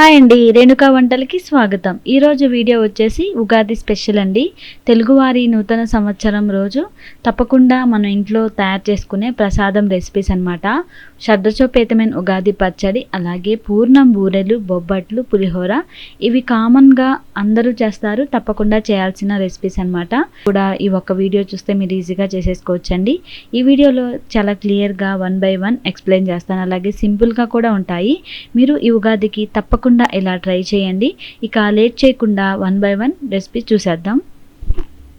Hi అండి రేణుకా వంటలకి స్వాగతం. ఈరోజు వీడియో వచ్చేసి ఉగాది స్పెషల్ అండి. తెలుగువారి నూతన సంవత్సరం రోజు తప్పకుండా మనం ఇంట్లో తయారు చేసుకునే ప్రసాదం రెసిపీస్ అనమాట శ్రద్ధచోపేతమైన ఉగాది పచ్చడి అలాగే పూర్ణం బూరెలు బొబ్బట్లు పులిహోర ఇవి కామన్గా అందరూ చేస్తారు. తప్పకుండా చేయాల్సిన రెసిపీస్ అనమాట కూడా ఈ ఒక్క వీడియో చూస్తే మీరు ఈజీగా చేసేసుకోవచ్చండి. ఈ వీడియోలో చాలా క్లియర్గా వన్ బై వన్ ఎక్స్ప్లెయిన్ చేస్తాను. అలాగే సింపుల్గా కూడా ఉంటాయి. మీరు ఈ ఉగాదికి తప్పకుండా ఇలా ట్రై చేయండి. ఇక లేట్ చేయకుండా వన్ బై వన్ రెసిపీ చూసేద్దాం.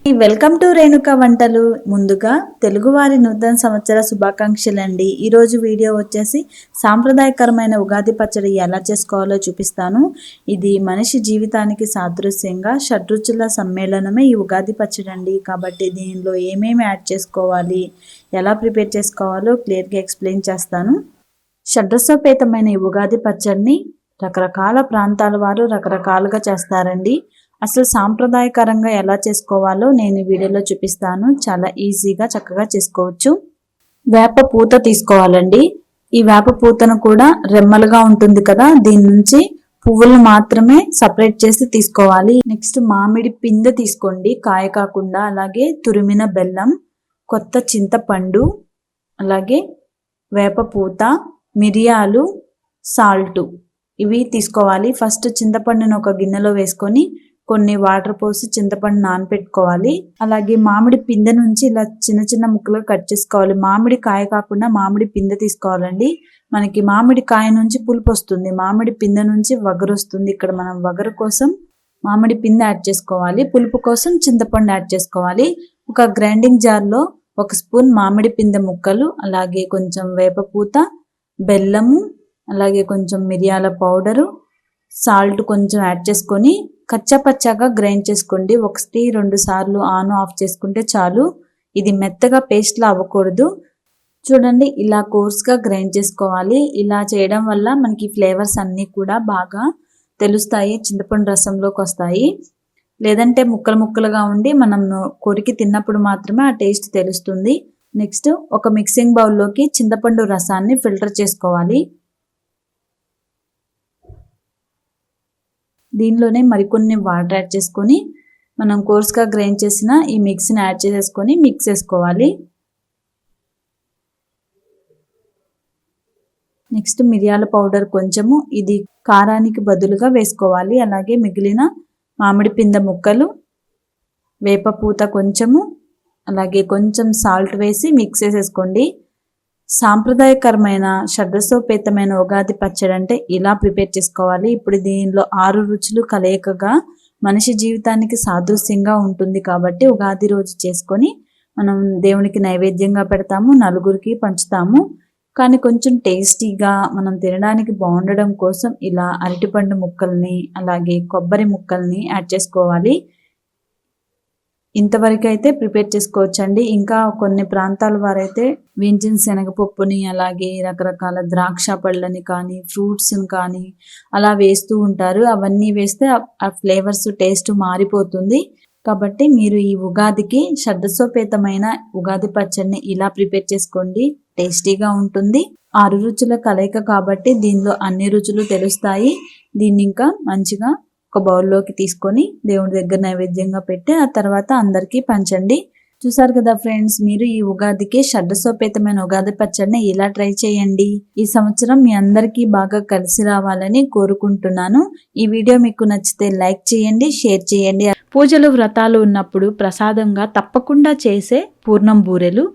వెల్కమ్ టు రేణుక వంటలు. ముందుగా తెలుగువారి నూతన సంవత్సర శుభాకాంక్షలు అండి ఈరోజు వీడియో వచ్చేసి సాంప్రదాయకరమైన ఉగాది పచ్చడి ఎలా చేసుకోవాలో చూపిస్తాను. ఇది మనిషి జీవితానికి సాదృశ్యంగా షడ్రుచుల సమ్మేళనమే ఈ ఉగాది పచ్చడి అండి కాబట్టి దీనిలో ఏమేమి యాడ్ చేసుకోవాలి ఎలా ప్రిపేర్ చేసుకోవాలో క్లియర్గా ఎక్స్ప్లెయిన్ చేస్తాను. షడ్రసోపేతమైన ఈ ఉగాది పచ్చడిని రకరకాల ప్రాంతాల వారు రకరకాలుగా చేస్తారండి. అసలు సాంప్రదాయకరంగా ఎలా చేసుకోవాలో నేను వీడియోలో చూపిస్తాను. చాలా ఈజీగా చక్కగా చేసుకోవచ్చు. వేప పూత తీసుకోవాలండి. ఈ వేప పూతను కూడా రెమ్మలుగా ఉంటుంది కదా దీని నుంచి పువ్వులు మాత్రమే సపరేట్ చేసి తీసుకోవాలి. నెక్స్ట్ మామిడి పిందె తీసుకోండి కాయ కాకుండా. అలాగే తురిమిన బెల్లం కొత్త చింతపండు అలాగే వేప పూత మిరియాలు సాల్ట్. ఇవి తీసుకోవాలి. ఫస్ట్ చింతపండును ఒక గిన్నెలో వేసుకొని కొన్ని వాటర్ పోసి చింతపండు నానపెట్టుకోవాలి. అలాగే మామిడి పిందె నుంచి ఇలా చిన్న చిన్న ముక్కలుగా కట్ చేసుకోవాలి. మామిడి కాయ కాకుండా మామిడి పిందె తీసుకోవాలండి. మనకి మామిడి కాయ నుంచి పులుపు వస్తుంది. మామిడి పిందె నుంచి వగరు వస్తుంది. ఇక్కడ మనం వగరు కోసం మామిడి పిందె యాడ్ చేసుకోవాలి. పులుపు కోసం చింతపండు యాడ్ చేసుకోవాలి. ఒక గ్రైండింగ్ జార్లో ఒక స్పూన్ మామిడి పిందె ముక్కలు అలాగే కొంచెం వేపపూత బెల్లము అలాగే కొంచెం మిరియాల పౌడరు సాల్ట్ కొంచెం యాడ్ చేసుకొని కచ్చపచ్చగా గ్రైండ్ చేసుకోండి. ఒకటి రెండు సార్లు ఆన్ ఆఫ్ చేసుకుంటే చాలు. ఇది మెత్తగా పేస్ట్లా అవ్వకూడదు. చూడండి ఇలా కోర్స్గా గ్రైండ్ చేసుకోవాలి. ఇలా చేయడం వల్ల మనకి ఫ్లేవర్స్ అన్నీ కూడా బాగా తెలుస్తాయి చింతపండు రసంలోకి వస్తాయి. లేదంటే ముక్కలు ముక్కలుగా ఉండి మనం కొరికి తిన్నప్పుడు మాత్రమే ఆ టేస్ట్ తెలుస్తుంది. నెక్స్ట్ ఒక మిక్సింగ్ బౌల్లోకి చింతపండు రసాన్ని ఫిల్టర్ చేసుకోవాలి. దీనిలోనే మరికొన్ని వాటర్ యాడ్ చేసుకొని మనం కోర్స్గా గ్రైండ్ చేసిన ఈ మిక్స్ని యాడ్ చేసేసుకొని మిక్స్ చేసుకోవాలి. నెక్స్ట్ మిరియాల పౌడర్ కొంచెము ఇది కారానికి బదులుగా వేసుకోవాలి. అలాగే మిగిలిన మామిడి పింద ముక్కలు వేప పూత కొంచెము అలాగే కొంచెం సాల్ట్ వేసి మిక్స్ చేసేసుకోండి. సాంప్రదాయకరమైన షడ్రసోపేతమైన ఉగాది పచ్చడి అంటే ఇలా ప్రిపేర్ చేసుకోవాలి. ఇప్పుడు దీనిలో ఆరు రుచులు కలయికగా మనిషి జీవితానికి సాదృశ్యంగా ఉంటుంది కాబట్టి ఉగాది రోజు చేసుకొని మనం దేవునికి నైవేద్యంగా పెడతాము నలుగురికి పంచుతాము. కానీ కొంచెం టేస్టీగా మనం తినడానికి బాగుండడం కోసం ఇలా అరటిపండు ముక్కల్ని అలాగే కొబ్బరి ముక్కల్ని యాడ్ చేసుకోవాలి. ఇంతవరకు అయితే ప్రిపేర్ చేసుకోవచ్చండి. ఇంకా కొన్ని ప్రాంతాల వారైతే వేయించిన శనగపప్పుని అలాగే రకరకాల ద్రాక్ష పళ్ళని కానీ ఫ్రూట్స్ని కానీ అలా వేస్తూ ఉంటారు. అవన్నీ వేస్తే ఆ ఫ్లేవర్స్ టేస్ట్ మారిపోతుంది. కాబట్టి మీరు ఈ ఉగాదికి శ్రద్ధసోపేతమైన ఉగాది పచ్చడిని ఇలా ప్రిపేర్ చేసుకోండి. టేస్టీగా ఉంటుంది. ఆరు రుచుల కలయిక కాబట్టి దీనిలో అన్ని రుచులు తెలుస్తాయి. దీన్ని ఇంకా మంచిగా ఒక బౌల్లోకి తీసుకొని దేవుడి దగ్గర నైవేద్యంగా పెట్టి ఆ తర్వాత అందరికీ పంచండి. చూసారు కదా ఫ్రెండ్స్ మీరు ఈ ఉగాదికి షడ్డసోపేతమైన ఉగాది పచ్చడిని ఇలా ట్రై చేయండి? ఈ సంవత్సరం మీ అందరికీ బాగా కలిసి రావాలని కోరుకుంటున్నాను. ఈ వీడియో మీకు నచ్చితే లైక్ చేయండి షేర్ చేయండి. పూజలు వ్రతాలు ఉన్నప్పుడు ప్రసాదంగా తప్పకుండా చేసే పూర్ణం బూరెలు.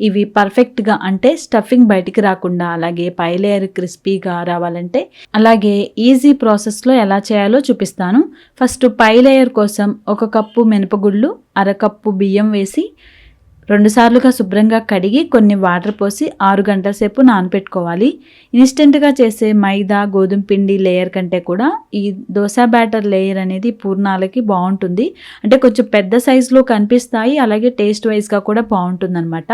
ఇవి పర్ఫెక్ట్గా అంటే స్టఫింగ్ బయటికి రాకుండా అలాగే పై లేయర్ క్రిస్పీగా రావాలంటే అలాగే ఈజీ ప్రాసెస్లో ఎలా చేయాలో చూపిస్తాను. ఫస్ట్ పై లేయర్ కోసం ఒక కప్పు మినపగుళ్ళు అరకప్పు బియ్యం వేసి రెండుసార్లుగా శుభ్రంగా కడిగి కొన్ని వాటర్ పోసి ఆరు గంటల సేపు నానపెట్టుకోవాలి. ఇన్స్టెంట్గా చేసే మైదా గోధుమ పిండి లేయర్ కంటే కూడా ఈ దోశ బ్యాటర్ లేయర్ అనేది పూర్ణాలకి బాగుంటుంది. అంటే కొంచెం పెద్ద సైజులో కనిపిస్తాయి అలాగే టేస్ట్ వైజ్గా కూడా బాగుంటుంది అనమాట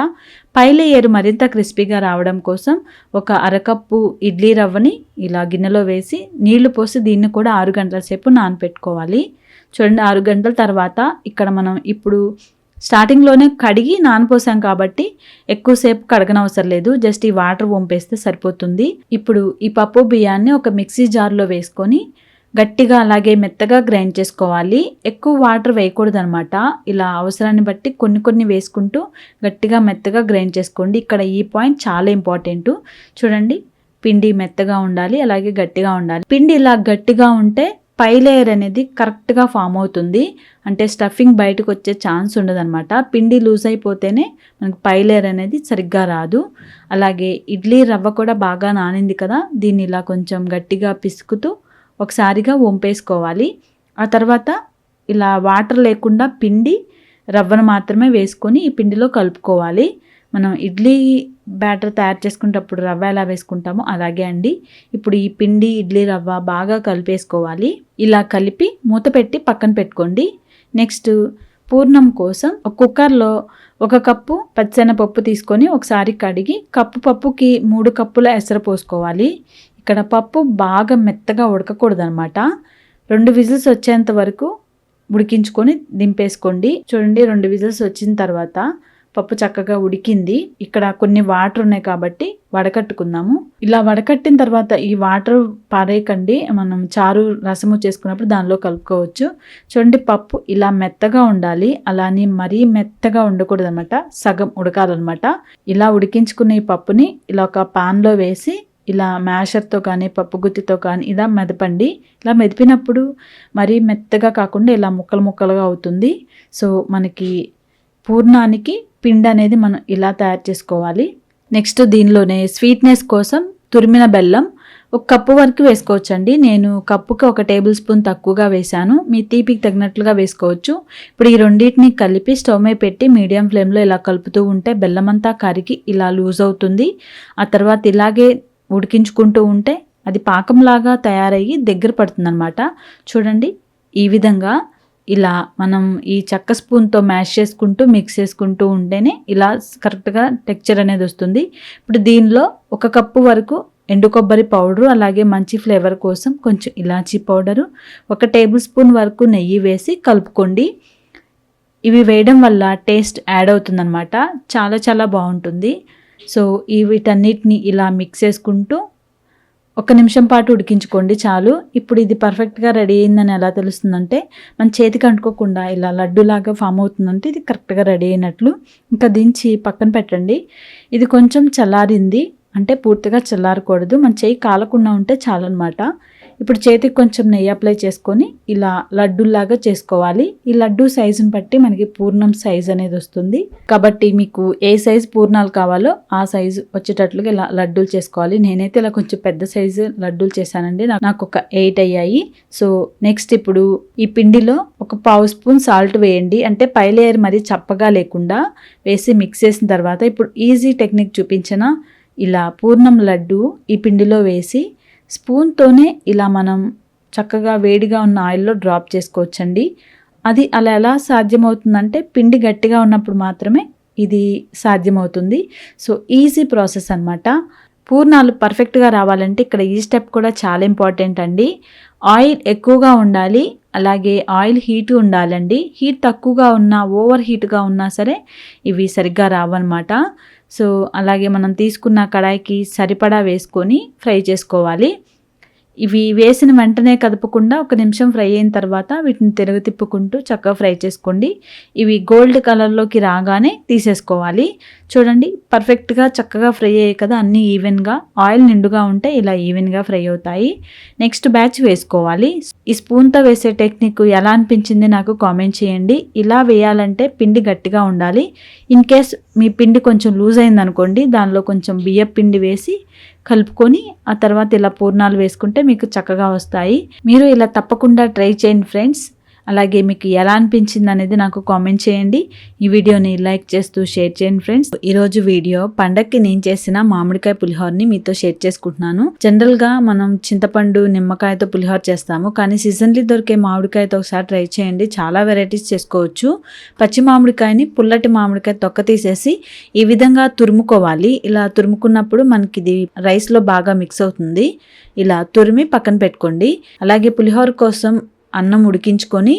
పై లేయర్ మరింత క్రిస్పీగా రావడం కోసం ఒక అరకప్పు ఇడ్లీ రవ్వని ఇలా గిన్నెలో వేసి నీళ్ళు పోసి దీన్ని కూడా ఆరు గంటల సేపు నానపెట్టుకోవాలి. చూడండి ఆరు గంటల తర్వాత ఇక్కడ మనం ఇప్పుడు స్టార్టింగ్లోనే కడిగి నానపోసాం కాబట్టి ఎక్కువసేపు కడగనవసరం లేదు. జస్ట్ ఈ వాటర్ వంపేస్తే సరిపోతుంది. ఇప్పుడు ఈ పప్పు బియ్యాన్ని ఒక మిక్సీ జార్లో వేసుకొని గట్టిగా అలాగే మెత్తగా గ్రైండ్ చేసుకోవాలి. ఎక్కువ వాటర్ వేయకూడదు అనమాట ఇలా అవసరాన్ని బట్టి కొన్ని కొన్ని వేసుకుంటూ గట్టిగా మెత్తగా గ్రైండ్ చేసుకోండి. ఇక్కడ ఈ పాయింట్ చాలా ఇంపార్టెంట్. చూడండి పిండి మెత్తగా ఉండాలి అలాగే గట్టిగా ఉండాలి. పిండి ఇలా గట్టిగా ఉంటే పై లేయర్ అనేది కరెక్ట్గా ఫామ్ అవుతుంది. అంటే స్టఫింగ్ బయటకు వచ్చే ఛాన్స్ ఉండదన్నమాట. పిండి లూజ్ అయిపోతేనే మనకి పై లేయర్ అనేది సరిగ్గా రాదు. అలాగే ఇడ్లీ రవ్వ కూడా బాగా నానింది కదా దీన్ని ఇలా కొంచెం గట్టిగా పిసుకుతూ ఒకసారిగా వంపేసుకోవాలి. ఆ తర్వాత ఇలా వాటర్ లేకుండా పిండి రవ్వను మాత్రమే వేసుకొని ఈ పిండిలో కలుపుకోవాలి. మనం ఇడ్లీ బ్యాటర్ తయారు చేసుకునేటప్పుడు రవ్వ ఎలా వేసుకుంటామో అలాగే అండి. ఇప్పుడు ఈ పిండి ఇడ్లీ రవ్వ బాగా కలిపేసుకోవాలి. ఇలా కలిపి మూత పెట్టి పక్కన పెట్టుకోండి. నెక్స్ట్ పూర్ణం కోసం ఒక కుక్కర్లో ఒక కప్పు పచ్చెనపప్పు తీసుకొని ఒకసారి కడిగి కప్పు పప్పుకి మూడు కప్పుల ఎసరు పోసుకోవాలి. ఇక్కడ పప్పు బాగా మెత్తగా ఉడకకూడదు అనమాట రెండు విజిల్స్ వచ్చేంత వరకు ఉడికించుకొని దింపేసుకోండి. చూడండి రెండు విజిల్స్ వచ్చిన తర్వాత పప్పు చక్కగా ఉడికింది. ఇక్కడ కొన్ని వాటర్ ఉన్నాయి కాబట్టి వడకట్టుకుందాము. ఇలా వడకట్టిన తర్వాత ఈ వాటర్ పారేయకండి. మనం చారు రసము చేసుకున్నప్పుడు దానిలో కలుపుకోవచ్చు. చూడండి పప్పు ఇలా మెత్తగా ఉండాలి. అలానే మరీ మెత్తగా ఉండకూడదు అనమాట సగం ఉడకాలన్నమాట. ఇలా ఉడికించుకున్న ఈ పప్పుని ఇలా ఒక పాన్లో వేసి ఇలా మ్యాషర్తో కానీ పప్పు గుత్తితో కానీ ఇలా మెదపండి. ఇలా మెదిపినప్పుడు మరీ మెత్తగా కాకుండా ఇలా ముక్కలు ముక్కలుగా అవుతుంది. సో మనకి పూర్ణానికి పిండి అనేది మనం ఇలా తయారు చేసుకోవాలి. నెక్స్ట్ దీనిలోనే స్వీట్నెస్ కోసం తురిమిన బెల్లం ఒక కప్పు వరకు వేసుకోవచ్చండి. నేను కప్పుకి ఒక టేబుల్ స్పూన్ తక్కువగా వేశాను. మీ తీపికి తగినట్లుగా వేసుకోవచ్చు. ఇప్పుడు ఈ రెండింటిని కలిపి స్టవ్ మీద పెట్టి మీడియం ఫ్లేమ్లో ఇలా కలుపుతూ ఉంటే బెల్లం అంతా కరిగి ఇలా లూజ్ అవుతుంది. ఆ తర్వాత ఇలాగే ఉడికించుకుంటూ ఉంటే అది పాకంలాగా తయారయ్యి దగ్గర పడుతుందన్నమాట. చూడండి ఈ విధంగా ఇలా మనం ఈ చెక్క స్పూన్తో మ్యాష్ చేసుకుంటూ మిక్స్ చేసుకుంటూ ఉంటేనే ఇలా కరెక్ట్గా టెక్చర్ అనేది వస్తుంది. ఇప్పుడు దీనిలో ఒక కప్పు వరకు ఎండు కొబ్బరి పౌడరు అలాగే మంచి ఫ్లేవర్ కోసం కొంచెం ఇలాచీ పౌడరు ఒక టేబుల్ స్పూన్ వరకు నెయ్యి వేసి కలుపుకోండి. ఇవి వేయడం వల్ల టేస్ట్ యాడ్ అవుతుందన్నమాట. చాలా చాలా బాగుంటుంది. సో ఈ వీటన్నిటిని ఇలా మిక్స్ చేసుకుంటూ ఒక నిమిషం పాటు ఉడికించుకోండి చాలు. ఇప్పుడు ఇది పర్ఫెక్ట్గా రెడీ అయిందని ఎలా తెలుస్తుందంటే మన చేతికి అంటుకోకుండా ఇలా లడ్డులాగా ఫామ్ అవుతుందంటే ఇది కరెక్ట్గా రెడీ అయినట్లు. ఇంకా దించి పక్కన పెట్టండి. ఇది కొంచెం చల్లారింది. అంటే పూర్తిగా చల్లారకూడదు. మన చేయి కాలకుండా ఉంటే చాలన్నమాట. ఇప్పుడు చేతికి కొంచెం నెయ్యి అప్లై చేసుకొని ఇలా లడ్డూలాగా చేసుకోవాలి. ఈ లడ్డు సైజుని బట్టి మనకి పూర్ణం సైజ్ అనేది వస్తుంది. కాబట్టి మీకు ఏ సైజు పూర్ణాలు కావాలో ఆ సైజు వచ్చేటట్లుగా ఇలా లడ్డూలు చేసుకోవాలి. నేనైతే ఇలా కొంచెం పెద్ద సైజు లడ్డూలు చేశానండి. నాకు ఒక ఎయిట్ అయ్యాయి. సో నెక్స్ట్ ఇప్పుడు ఈ పిండిలో ఒక పావు స్పూన్ సాల్ట్ వేయండి. అంటే పై లేయర్ మరి చప్పగా లేకుండా వేసి మిక్స్ చేసిన తర్వాత ఇప్పుడు ఈజీ టెక్నిక్ చూపించిన ఇలా పూర్ణం లడ్డు ఈ పిండిలో వేసి స్పూన్తోనే ఇలా మనం చక్కగా వేడిగా ఉన్న ఆయిల్లో డ్రాప్ చేసుకోవచ్చండి. అది అలా ఎలా సాధ్యమవుతుందంటే పిండి గట్టిగా ఉన్నప్పుడు మాత్రమే ఇది సాధ్యమవుతుంది. సో ఈజీ ప్రాసెస్ అనమాట పూర్ణాలు పర్ఫెక్ట్గా రావాలంటే ఇక్కడ ఈ స్టెప్ కూడా చాలా ఇంపార్టెంట్ అండి. ఆయిల్ ఎక్కువగా ఉండాలి అలాగే ఆయిల్ హీట్ ఉండాలండి. హీట్ తక్కువగా ఉన్నా ఓవర్ హీట్గా ఉన్నా సరే ఇవి సరిగ్గా రావన్నమాట. సో అలాగే మనం తీసుకున్న కడాయికి సరిపడా వేసుకొని ఫ్రై చేసుకోవాలి. ఇవి వేసిన వెంటనే కదపకుండా ఒక నిమిషం ఫ్రై అయిన తర్వాత వీటిని తిరగ తిప్పుకుంటూ చక్కగా ఫ్రై చేసుకోండి. ఇవి గోల్డ్ కలర్లోకి రాగానే తీసేసుకోవాలి. చూడండి పర్ఫెక్ట్గా చక్కగా ఫ్రై అయ్యాయి కదా అన్నీ ఈవెన్గా ఆయిల్ నిండుగా ఉంటే ఇలా ఈవెన్గా ఫ్రై అవుతాయి. నెక్స్ట్ బ్యాచ్ వేసుకోవాలి. ఈ స్పూన్తో వేసే టెక్నిక్ ఎలా అనిపించింది నాకు కామెంట్ చేయండి. ఇలా వేయాలంటే పిండి గట్టిగా ఉండాలి. ఇన్ కేస్ మీ పిండి కొంచెం లూజ్ అయిందనుకోండి దానిలో కొంచెం బియ్య పిండి వేసి కలుపుకొని ఆ తర్వాత ఇలా పూర్ణాలు వేసుకుంటే మీకు చక్కగా వస్తాయి. మీరు ఇలా తప్పకుండా ట్రై చేయండి ఫ్రెండ్స్ అలాగే మీకు ఎలా అనిపించింది అనేది నాకు కామెంట్ చేయండి. ఈ వీడియోని లైక్ చేస్తూ షేర్ చేయండి ఫ్రెండ్స్. ఈరోజు వీడియో పండక్కి నేను చేసిన మామిడికాయ పులిహోరని మీతో షేర్ చేసుకుంటున్నాను. జనరల్గా మనం చింతపండు నిమ్మకాయతో పులిహోర చేస్తాము. కానీ సీజన్లీ దొరికే మామిడికాయతో ఒకసారి ట్రై చేయండి. చాలా వెరైటీస్ చేసుకోవచ్చు. పచ్చి మామిడికాయని పుల్లటి మామిడికాయ తొక్క తీసేసి ఈ విధంగా తురుముకోవాలి. ఇలా తురుముకున్నప్పుడు మనకి ఇది రైస్లో బాగా మిక్స్ అవుతుంది. ఇలా తురిమి పక్కన పెట్టుకోండి. అలాగే పులిహోర కోసం అన్నం ఉడికించుకొని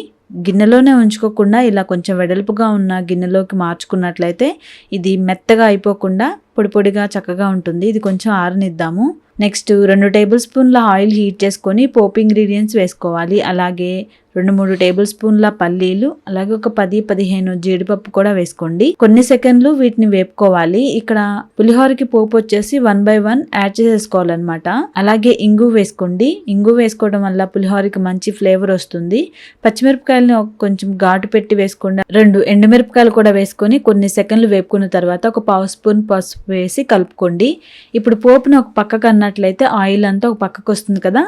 గిన్నెలోనే ఉంచుకోకుండా ఇలా కొంచెం వెడల్పుగా ఉన్న గిన్నెలోకి మార్చుకున్నట్లయితే ఇది మెత్తగా అయిపోకుండా పొడి పొడిగా చక్కగా ఉంటుంది. ఇది కొంచెం ఆరనిద్దాము. నెక్స్ట్ రెండు టేబుల్ స్పూన్ల ఆయిల్ హీట్ చేసుకొని పోపు ఇంగ్రీడియంట్స్ వేసుకోవాలి. అలాగే రెండు మూడు టేబుల్ స్పూన్ల పల్లీలు అలాగే ఒక పది పదిహేను జీడిపప్పు కూడా వేసుకోండి. కొన్ని సెకండ్లు వీటిని వేపుకోవాలి. ఇక్కడ పులిహోరకి పోపు వచ్చేసి వన్ బై వన్ యాడ్ చేసేసుకోవాలన్నమాట. అలాగే ఇంగు వేసుకోండి. ఇంగు వేసుకోవడం వల్ల పులిహోరకి మంచి ఫ్లేవర్ వస్తుంది. పచ్చిమిరపకాయలని కొంచెం ఘాటు పెట్టి వేసుకోండి. రెండు ఎండుమిరపకాయలు కూడా వేసుకొని కొన్ని సెకండ్లు వేపుకున్న తర్వాత ఒక పావు స్పూన్ పసుపు వేసి కలుపుకోండి. ఇప్పుడు పోపును ఒక పక్కకు అన్నట్లయితే ఆయిల్ అంతా ఒక పక్కకు వస్తుంది కదా.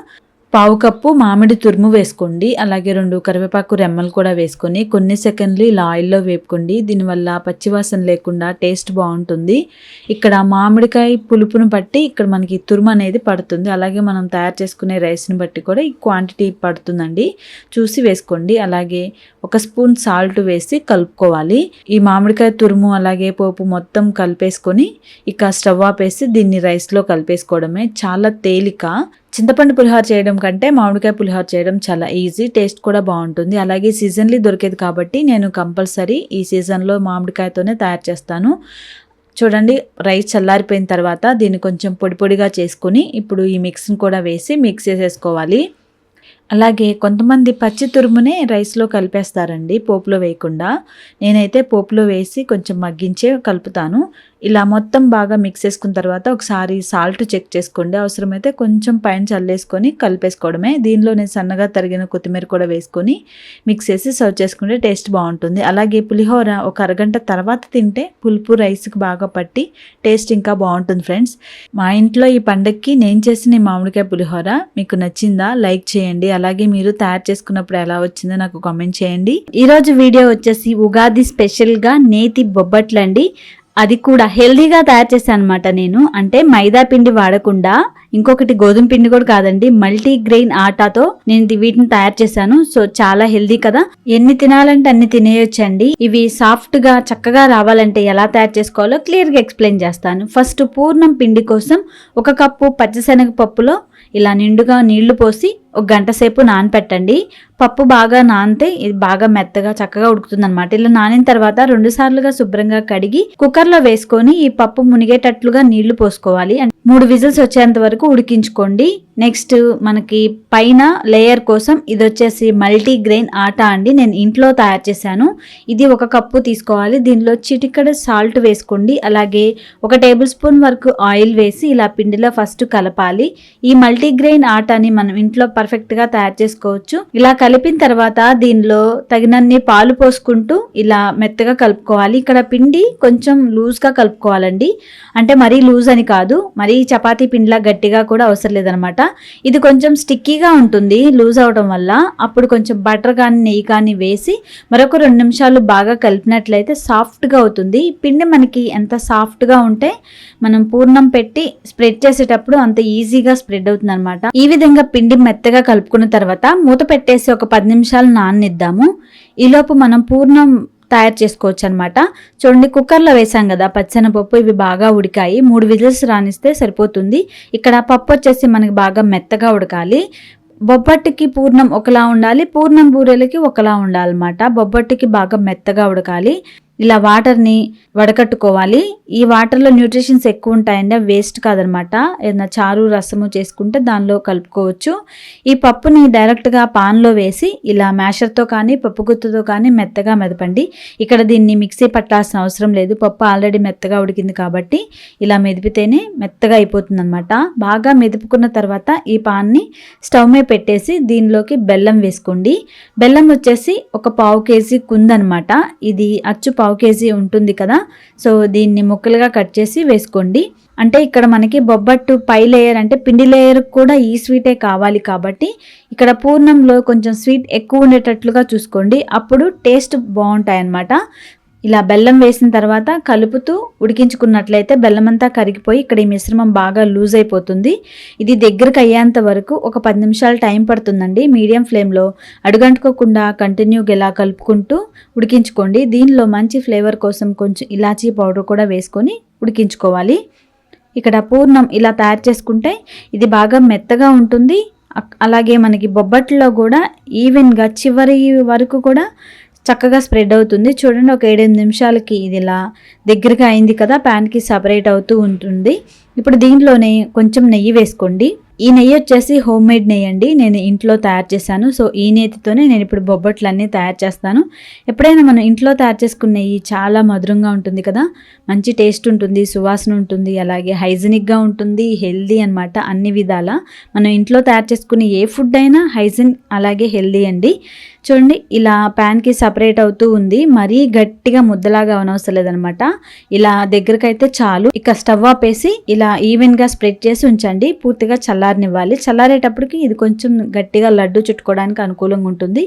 పావు కప్పు మామిడి తురుము వేసుకోండి. అలాగే రెండు కరివేపాకు రెమ్మలు కూడా వేసుకొని కొన్ని సెకండ్లు ఇలా ఆయిల్లో వేపుకోండి. దీనివల్ల పచ్చివాసన లేకుండా టేస్ట్ బాగుంటుంది. ఇక్కడ మామిడికాయ పులుపును బట్టి ఇక్కడ మనకి తురుము అనేది పడుతుంది. అలాగే మనం తయారు చేసుకునే రైస్ని బట్టి కూడా ఈ క్వాంటిటీ పడుతుందండి. చూసి వేసుకోండి. అలాగే ఒక స్పూన్ సాల్ట్ వేసి కలుపుకోవాలి. ఈ మామిడికాయ తురుము అలాగే పోపు మొత్తం కలిపేసుకొని ఇక స్టవ్ ఆపేసి దీన్ని రైస్లో కలిపేసుకోవడమే. చాలా తేలిక చింతపండు పులిహోర చేయడం కంటే మామిడికాయ పులిహోర చేయడం చాలా ఈజీ టేస్ట్ కూడా బాగుంటుంది. అలాగే సీజన్లీ దొరికేది కాబట్టి నేను కంపల్సరీ ఈ సీజన్లో మామిడికాయతోనే తయారు చేస్తాను. చూడండి రైస్ చల్లారిపోయిన తర్వాత దీన్ని కొంచెం పొడి పొడిగా చేసుకుని ఇప్పుడు ఈ మిక్స్ని కూడా వేసి మిక్స్ చేసేసుకోవాలి. అలాగే కొంతమంది పచ్చి తురుమునే రైస్లో కలిపేస్తారండి పోపులో వేయకుండా. నేనైతే పోపులో వేసి కొంచెం మగ్గించే కలుపుతాను. ఇలా మొత్తం బాగా మిక్స్ చేసుకున్న తర్వాత ఒకసారి సాల్ట్ చెక్ చేసుకోండి. అవసరమైతే కొంచెం పైన చల్లేసుకొని కలిపేసుకోవడమే. దీనిలో నేను సన్నగా తరిగిన కొత్తిమీర కూడా వేసుకొని మిక్స్ చేసి సర్వ్ చేసుకుంటే టేస్ట్ బాగుంటుంది. అలాగే పులిహోర ఒక అరగంట తర్వాత తింటే పులుపు రైస్కి బాగా పట్టి టేస్ట్ ఇంకా బాగుంటుంది ఫ్రెండ్స్ మా ఇంట్లో ఈ పండక్కి నేను చేసిన ఈ మామిడికాయ పులిహోర మీకు నచ్చిందా? లైక్ చేయండి. అలాగే మీరు తయారు చేసుకున్నప్పుడు ఎలా వచ్చిందో నాకు కామెంట్ చేయండి. ఈరోజు వీడియో వచ్చేసి ఉగాది స్పెషల్గా నేతి బొబ్బట్లండి. అది కూడా హెల్దీగా తయారు చేశాను అనమాట నేను. అంటే మైదా పిండి వాడకుండా ఇంకొకటి గోధుమ పిండి కూడా కాదండి మల్టీ గ్రెయిన్ ఆటాతో నేను వీటిని తయారు చేశాను. సో చాలా హెల్దీ కదా. ఎన్ని తినాలంటే అన్ని తినేయొచ్చండి. ఇవి సాఫ్ట్గా చక్కగా రావాలంటే ఎలా తయారు చేసుకోవాలో క్లియర్గా ఎక్స్ప్లెయిన్ చేస్తాను. ఫస్ట్ పూర్ణం పిండి కోసం ఒక కప్పు పచ్చిశనగ పప్పులో ఇలా నిండుగా నీళ్ళు పోసి ఒక గంట సేపు నానపెట్టండి. పప్పు బాగా నానితే ఇది బాగా మెత్తగా చక్కగా ఉడుకుతుందనమాట ఇలా నానిన తర్వాత రెండు సార్లుగా శుభ్రంగా కడిగి కుక్కర్లో వేసుకొని ఈ పప్పు మునిగేటట్లుగా నీళ్ళు పోసుకోవాలి. అండ్ మూడు విజిల్స్ వచ్చేంత వరకు ఉడికించుకోండి. నెక్స్ట్ మనకి పైన లేయర్ కోసం ఇది వచ్చేసి మల్టీ గ్రెయిన్ ఆటా అండి. నేను ఇంట్లో తయారు చేశాను. ఇది ఒక కప్పు తీసుకోవాలి. దీనిలో చిటికడ సాల్ట్ వేసుకోండి. అలాగే ఒక టేబుల్ స్పూన్ వరకు ఆయిల్ వేసి ఇలా పిండిలో ఫస్ట్ కలపాలి. ఈ మల్టీ గ్రెయిన్ ఆటాని మనం ఇంట్లో పర్ఫెక్ట్గా తయారు చేసుకోవచ్చు. ఇలా కలిపిన తర్వాత దీనిలో తగినన్ని పాలు పోసుకుంటూ ఇలా మెత్తగా కలుపుకోవాలి. ఇక్కడ పిండి కొంచెం లూజ్గా కలుపుకోవాలండి. అంటే మరీ లూజ్ అని కాదు మరీ చపాతీ పిండిలా గట్టిగా కూడా అవసరం లేదనమాట. ఇది కొంచెం స్టిక్కీగా ఉంటుంది లూజ్ అవడం వల్ల. అప్పుడు కొంచెం బటర్ కానీ నెయ్యి కానీ వేసి మరొక రెండు నిమిషాలు బాగా కలిపినట్లయితే సాఫ్ట్గా అవుతుంది. పిండి మనకి ఎంత సాఫ్ట్గా ఉంటే మనం పూర్ణం పెట్టి స్ప్రెడ్ చేసేటప్పుడు అంత ఈజీగా స్ప్రెడ్ అవుతుంది ఈ విధంగా పిండి మెత్తగా కలుపుకున్న తర్వాత మూత పెట్టేసి ఒక పది నిమిషాలు నాననిద్దాము. ఈలోపు మనం పూర్ణం తయారు చేసుకోవచ్చు అనమాట చూడండి కుక్కర్లో వేసాం కదా పచ్చనపప్పు ఇవి బాగా ఉడికాయి. మూడు విజిల్స్ రానిస్తే సరిపోతుంది. ఇక్కడ పప్పు వచ్చేసి మనకి బాగా మెత్తగా ఉడకాలి. బొబ్బట్టికి పూర్ణం ఒకలా ఉండాలి పూర్ణం బూరెలకి ఒకలా ఉండాలన్నమాట. బొబ్బట్టికి బాగా మెత్తగా ఉడకాలి. ఇలా వాటర్ని వడకట్టుకోవాలి. ఈ వాటర్లో న్యూట్రిషన్స్ ఎక్కువ ఉంటాయండి వేస్ట్ కాదనమాట. ఏదైనా చారు రసము చేసుకుంటే దానిలో కలుపుకోవచ్చు. ఈ పప్పుని డైరెక్ట్గా పాన్లో వేసి ఇలా మ్యాషర్తో కానీ పప్పు గుత్తుతో కానీ మెత్తగా మెదపండి. ఇక్కడ దీన్ని మిక్సీ పట్టాల్సిన అవసరం లేదు. పప్పు ఆల్రెడీ మెత్తగా ఉడికింది కాబట్టి ఇలా మెదిపితేనే మెత్తగా అయిపోతుంది అనమాట బాగా మెదుపుకున్న తర్వాత ఈ పాన్ని స్టవ్ మీద పెట్టేసి దీనిలోకి బెల్లం వేసుకోండి. బెల్లం వచ్చేసి ఒక పావు కేజీ కుందనమాట. ఇది అచ్చు పావు కేజీ ఉంటుంది కదా. సో దీన్ని ముక్కలుగా కట్ చేసి వేసుకోండి. అంటే ఇక్కడ మనకి బొబ్బట్టు పై లేయర్ అంటే పిండి లేయర్ కూడా ఈ స్వీటే కావాలి కాబట్టి ఇక్కడ పూర్ణంలో కొంచెం స్వీట్ ఎక్కువ ఉండేటట్లుగా చూసుకోండి. అప్పుడు టేస్ట్ బాగుంటాయి అన్నమాట ఇలా బెల్లం వేసిన తర్వాత కలుపుతూ ఉడికించుకున్నట్లయితే బెల్లం అంతా కరిగిపోయి ఇక్కడ ఈ మిశ్రమం బాగా లూజ్ అయిపోతుంది. ఇది దగ్గరకు అయ్యేంత వరకు ఒక పది నిమిషాలు టైం పడుతుందండి. మీడియం ఫ్లేమ్లో అడుగంటుకోకుండా కంటిన్యూగా ఇలా కలుపుకుంటూ ఉడికించుకోండి. దీనిలో మంచి ఫ్లేవర్ కోసం కొంచెం ఇలాచీ పౌడర్ కూడా వేసుకొని ఉడికించుకోవాలి. ఇక్కడ పూర్ణం ఇలా తయారు చేసుకుంటే ఇది బాగా మెత్తగా ఉంటుంది. అలాగే మనకి బొబ్బట్లో కూడా ఈవెన్గా చివరి వరకు కూడా చక్కగా స్ప్రెడ్ అవుతుంది. చూడండి ఒక ఏడెనిమిది నిమిషాలకి ఇది ఇలా దగ్గరగా అయింది కదా ప్యాన్కి సపరేట్ అవుతూ ఉంటుంది. ఇప్పుడు దీంట్లోనే కొంచెం నెయ్యి వేసుకోండి. ఈ నెయ్యి వచ్చేసి హోమ్ మేడ్ నెయ్యి అండి. నేను ఇంట్లో తయారు చేశాను. సో ఈ నెయ్యితోనే నేను ఇప్పుడు బొబ్బట్లన్నీ తయారు చేస్తాను. ఎప్పుడైనా మనం ఇంట్లో తయారు చేసుకున్న నెయ్యి చాలా మధురంగా ఉంటుంది కదా. మంచి టేస్ట్ ఉంటుంది సువాసన ఉంటుంది అలాగే హైజీనిక్గా ఉంటుంది హెల్దీ అన్నమాట అన్ని విధాల. మనం ఇంట్లో తయారు చేసుకునే ఏ ఫుడ్ అయినా హైజీన్ అలాగే హెల్దీ అండి. చూడండి ఇలా ప్యాన్కి సపరేట్ అవుతూ ఉంది. మరీ గట్టిగా ముద్దలాగా అవనవసరం లేదనమాట ఇలా దగ్గరకైతే చాలు. ఇక స్టవ్ ఆపేసి ఇలా ఈవెన్గా స్ప్రెడ్ చేసి ఉంచండి. పూర్తిగా చల్లారనివ్వాలి. చల్లారేటప్పటికి ఇది కొంచెం గట్టిగా లడ్డు చుట్టుకోవడానికి అనుకూలంగా ఉంటుంది.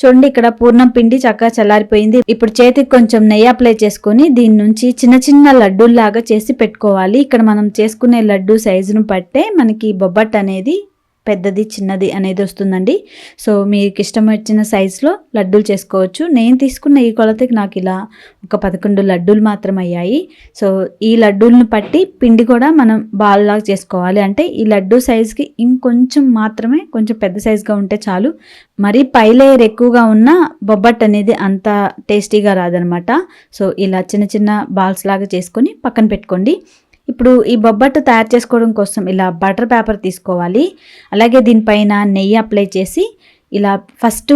చూడండి ఇక్కడ పూర్ణం పిండి చక్కగా చల్లారిపోయింది. ఇప్పుడు చేతికి కొంచెం నెయ్యి అప్లై చేసుకొని దీని నుంచి చిన్న చిన్న లడ్డూల్లాగా చేసి పెట్టుకోవాలి. ఇక్కడ మనం చేసుకునే లడ్డు సైజును పట్టే మనకి బొబ్బట్ అనేది పెద్దది చిన్నది అనేది వస్తుందండి. సో మీకు ఇష్టం వచ్చిన సైజులో లడ్డూలు చేసుకోవచ్చు. నేను తీసుకున్న ఈ కొలతకి నాకు ఇలా ఒక పదకొండు లడ్డూలు మాత్రం అయ్యాయి సో ఈ లడ్డూలను పట్టి పిండి కూడా మనం బాల్లాగా చేసుకోవాలి. అంటే ఈ లడ్డు సైజుకి ఇంకొంచెం మాత్రమే కొంచెం పెద్ద సైజుగా ఉంటే చాలు. మరీ పై లేయర్ ఎక్కువగా ఉన్న బొబ్బట్ అనేది అంత టేస్టీగా రాదనమాట. సో ఇలా చిన్న చిన్న బాల్స్ లాగా చేసుకొని పక్కన పెట్టుకోండి. ఇప్పుడు ఈ బొబ్బట్టు తయారు చేసుకోవడం కోసం ఇలా బటర్ పేపర్ తీసుకోవాలి. అలాగే దీనిపైన నెయ్యి అప్లై చేసి ఇలా ఫస్ట్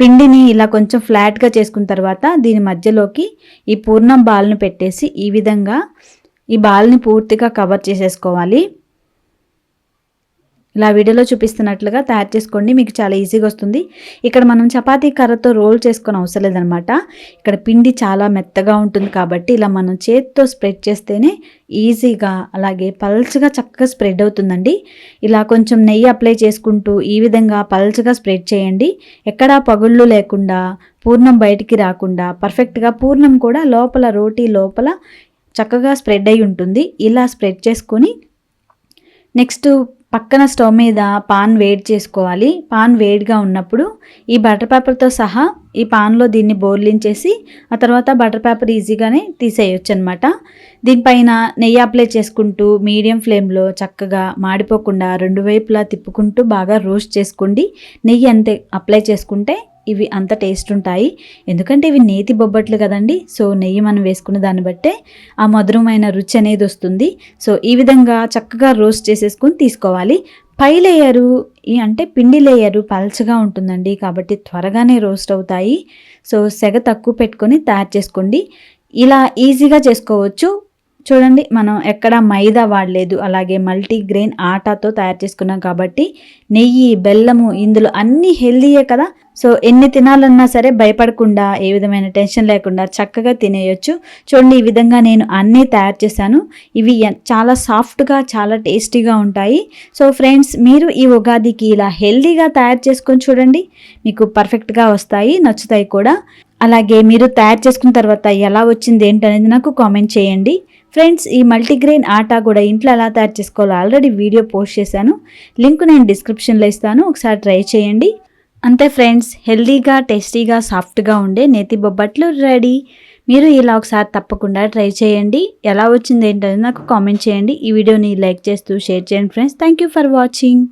పిండిని ఇలా కొంచెం ఫ్లాట్గా చేసుకున్న తర్వాత దీని మధ్యలోకి ఈ పూర్ణం బాల్ను పెట్టేసి ఈ విధంగా ఈ బాల్ని పూర్తిగా కవర్ చేసేసుకోవాలి. ఇలా వీడియోలో చూపిస్తున్నట్లుగా తయారు చేసుకోండి. మీకు చాలా ఈజీగా వస్తుంది. ఇక్కడ మనం చపాతీ కర్రతో రోల్ చేసుకొని అవసరం లేదనమాట. ఇక్కడ పిండి చాలా మెత్తగా ఉంటుంది కాబట్టి ఇలా మనం చేతితో స్ప్రెడ్ చేస్తేనే ఈజీగా అలాగే పల్చగా చక్కగా స్ప్రెడ్ అవుతుందండి. ఇలా కొంచెం నెయ్యి అప్లై చేసుకుంటూ ఈ విధంగా పల్చగా స్ప్రెడ్ చేయండి. ఎక్కడా పగుళ్ళు లేకుండా పూర్ణం బయటికి రాకుండా పర్ఫెక్ట్గా పూర్ణం కూడా లోపల రోటీ లోపల చక్కగా స్ప్రెడ్ అయి ఉంటుంది. ఇలా స్ప్రెడ్ చేసుకొని నెక్స్ట్ పక్కన స్టవ్ మీద పాన్ వేడి చేసుకోవాలి. పాన్ వేడిగా ఉన్నప్పుడు ఈ బటర్ పేపర్తో సహా ఈ పాన్లో దీన్ని బోర్లించేసి ఆ తర్వాత బటర్ పేపర్ ఈజీగానే తీసేయొచ్చు అనమాట దీనిపైన నెయ్యి అప్లై చేసుకుంటూ మీడియం ఫ్లేమ్లో చక్కగా మాడిపోకుండా రెండు వైపులా తిప్పుకుంటూ బాగా రోస్ట్ చేసుకోండి. నెయ్యి అంతే అప్లై చేసుకుంటే ఇవి అంత టేస్ట్ ఉంటాయి. ఎందుకంటే ఇవి నేతి బొబ్బట్లు కదండి. సో నెయ్యి మనం వేసుకున్న దాన్ని బట్టే ఆ మధురమైన రుచి అనేది వస్తుంది. సో ఈ విధంగా చక్కగా రోస్ట్ చేసేసుకొని తీసుకోవాలి. పై లేయరు ఈ అంటే పిండి లేయరు పల్చగా ఉంటుందండి. కాబట్టి త్వరగానే రోస్ట్ అవుతాయి. సో సెగ తక్కువ పెట్టుకొని తయారు చేసుకోండి. ఇలా ఈజీగా చేసుకోవచ్చు. చూడండి మనం ఎక్కడ మైదా వాడలేదు అలాగే మల్టీగ్రెయిన్ ఆటాతో తయారు చేసుకున్నాం కాబట్టి నెయ్యి బెల్లము ఇందులో అన్నీ హెల్దీయే కదా. సో ఎన్ని తినాలన్నా సరే భయపడకుండా ఏ విధమైన టెన్షన్ లేకుండా చక్కగా తినేయొచ్చు. చూడండి ఈ విధంగా నేను అన్నీ తయారు చేశాను. ఇవి చాలా సాఫ్ట్గా చాలా టేస్టీగా ఉంటాయి. సో ఫ్రెండ్స్ మీరు ఈ ఉగాదికి ఇలా హెల్దీగా తయారు చేసుకొని చూడండి మీకు పర్ఫెక్ట్గా వస్తాయి నచ్చుతాయి కూడా. అలాగే మీరు తయారు చేసుకున్న తర్వాత ఎలా వచ్చింది ఏంటనేది నాకు కామెంట్ చేయండి. ఫ్రెండ్స్ ఈ మల్టీగ్రెయిన్ ఆటా కూడా ఇంట్లో ఎలా తయారు చేసుకోవాలో ఆల్రెడీ వీడియో పోస్ట్ చేశాను. లింక్ నేను డిస్క్రిప్షన్లో ఇస్తాను. ఒకసారి ట్రై చేయండి. అంతే ఫ్రెండ్స్ హెల్దీగా టేస్టీగా సాఫ్ట్గా ఉండే నేతి బొబ్బట్లు రెడీ. మీరు ఇలా ఒకసారి తప్పకుండా ట్రై చేయండి. ఎలా వచ్చింది ఏంటనేది నాకు కామెంట్ చేయండి. ఈ వీడియోని లైక్ చేస్తూ షేర్ చేయండి friends. Thank you for watching.